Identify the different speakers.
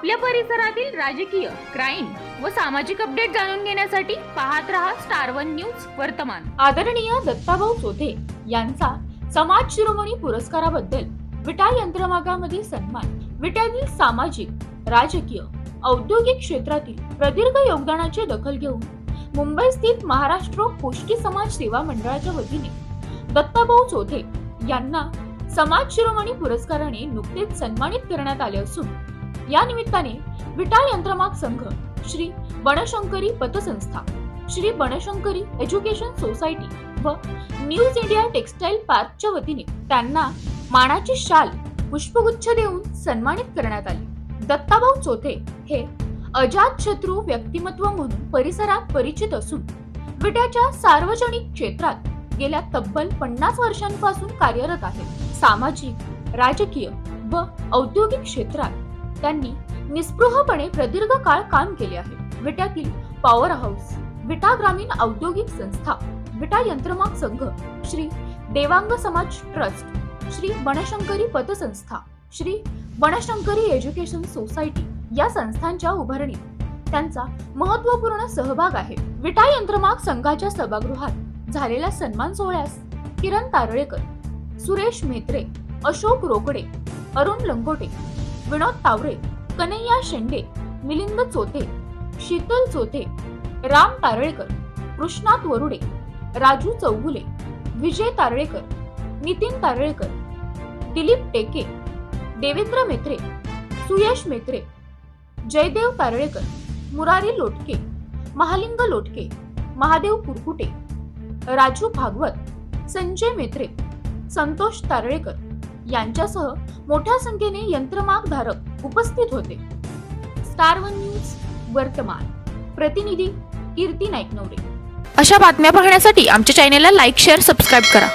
Speaker 1: आपल्या परिसरातील राजकीय क्राईम व सामाजिक अपडेट जाणून घेण्यासाठी पाहत रहा स्टार वन न्यूज वर्तमान. आदरणीय दत्ताभाऊ चोथे यांचा समाज शिरोमणी पुरस्काराबद्दल विटा यंत्रमागामध्ये सन्मान. विटातील सामाजिक राजकीय औद्योगिक क्षेत्रातील प्रदीर्घ योगदानाची दखल घेऊन मुंबई स्थित महाराष्ट्र कोष्टी समाज सेवा मंडळाच्या वतीने दत्ताभाऊ चोथे यांना समाज शिरोमणी पुरस्काराने नुकतेच सन्मानित करण्यात आले असून या निमित्ताने विटा यंत्रमाग संघ श्री बनशंकरी पतसंस्था श्री बनशंकरी एज्युकेशन सोसायटी व न्यूज इंडिया टेक्सटाईल पार्कच्या वतीने त्यांना मानाची शाल पुष्पगुच्छ देऊन सन्मानित करण्यात आले. दत्ताभाऊ चोथे हे अजात शत्रू व्यक्तिमत्व म्हणून परिसरात परिचित असून विट्याच्या सार्वजनिक क्षेत्रात गेल्या तब्बल पन्नास वर्षांपासून कार्यरत आहेत. सामाजिक राजकीय व औद्योगिक क्षेत्रात त्यांनी निस्पृहपणे प्रदीर्घ काळ काम केले आहे. विट्यातील पॉवर हाऊस विटा ग्रामीण औद्योगिक संस्था विटा यंत्रमाग संघ श्री देवांग समाज ट्रस्ट श्री बनशंकरी पतसंस्था श्री बनशंकरी एज्युकेशन सोसायटी या संस्थांच्या उभारणीत त्यांचा महत्त्वपूर्ण सहभाग आहे. विटा यंत्रमाग संघाच्या सभागृहात झालेल्या सन्मान सोहळ्यास किरण तारळेकर सुरेश म्हेत्रे अशोक रोकडे अरुण लंगोटे विनोद तावरे कन्हैया शेंडे मिलिंद चोथे शीतल चोथे राम तारळेकर कृष्णात वरुडे राजू चौगुले विजय तारळेकर नितीन तारळेकर दिलीप टेके देवेंद्र मेत्रे सुयश मेत्रे जयदेव तारळेकर मुरारी लोटके महालिंग लोटके महादेव कुरकुटे राजू भागवत संजय मेत्रे संतोष तारळेकर यांच्यासह मोठ्या संख्येने यंत्रमाग धारक उपस्थित होते. स्टार वन न्यूज वर्तमान. प्रतिनिधी कीर्ती नाईकनवरे. अशा बातम्या पाहण्यासाठी आमच्या चॅनेलला लाईक शेअर सबस्क्राईब करा.